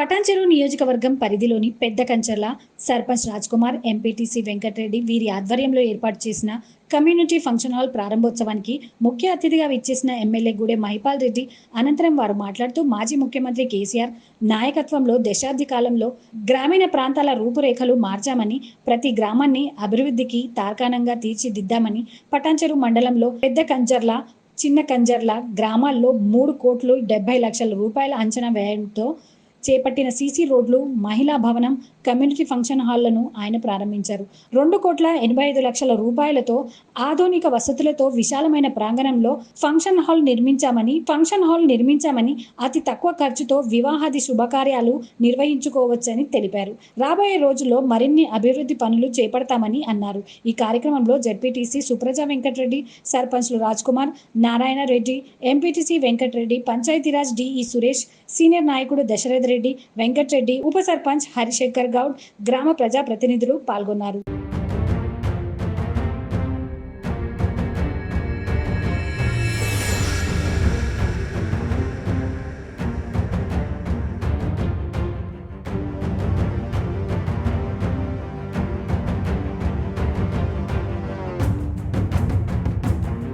పటాన్చెరు నియోజకవర్గం పరిధిలోని పెద్ద కంచర్ల సర్పంచ్ రాజ్కుమార్ ఎంపీటీసీ వెంకటరెడ్డి వీరి ఆధ్వర్యంలో ఏర్పాటు చేసిన కమ్యూనిటీ ఫంక్షన్ హాల్ ప్రారంభోత్సవానికి ముఖ్య అతిథిగా విచ్చేసిన ఎమ్మెల్యే గూడె మహిపాల్ రెడ్డి అనంతరం వారు మాట్లాడుతూ మాజీ ముఖ్యమంత్రి కేసీఆర్ నాయకత్వంలో దశాబ్ది కాలంలో గ్రామీణ ప్రాంతాల రూపురేఖలు మార్చామని ప్రతి గ్రామాన్ని అభివృద్ధికి తార్కాణంగా తీర్చిదిద్దామని పటాన్చెరు మండలంలో పెద్ద కంజర్ల చిన్న కంజర్ల గ్రామాల్లో మూడు కోట్లు డెబ్బై లక్షల రూపాయల అంచనా వ్యయంతో చేపట్టిన సీసీ రోడ్లు మహిళా భవనం కమ్యూనిటీ ఫంక్షన్ హాళ్ళను ఆయన ప్రారంభించారు. రెండు కోట్ల ఎనభై ఐదు లక్షల రూపాయలతో ఆధునిక వసతులతో విశాలమైన ప్రాంగణంలో ఫంక్షన్ హాల్ నిర్మించామని ఫంక్షన్ హాల్ నిర్మించామని అతి తక్కువ ఖర్చుతో వివాహాది శుభకార్యాలు నిర్వహించుకోవచ్చని తెలిపారు. రాబోయే రోజుల్లో మరిన్ని అభివృద్ధి పనులు చేపడతామని అన్నారు. ఈ కార్యక్రమంలో జడ్పీటీసీ సుప్రజ వెంకటరెడ్డి సర్పంచ్లు Raj Kumar Narayana Reddy MPTC Venkatareddy Panchayatiraj DE Suresh senior నాయకుడు దశరథ రెడ్డి వెంకటరెడ్డి ఉప సర్పంచ్ హరిశంకర్ గౌడ్ గ్రామ ప్రజాప్రతినిధులు పాల్గొన్నారు.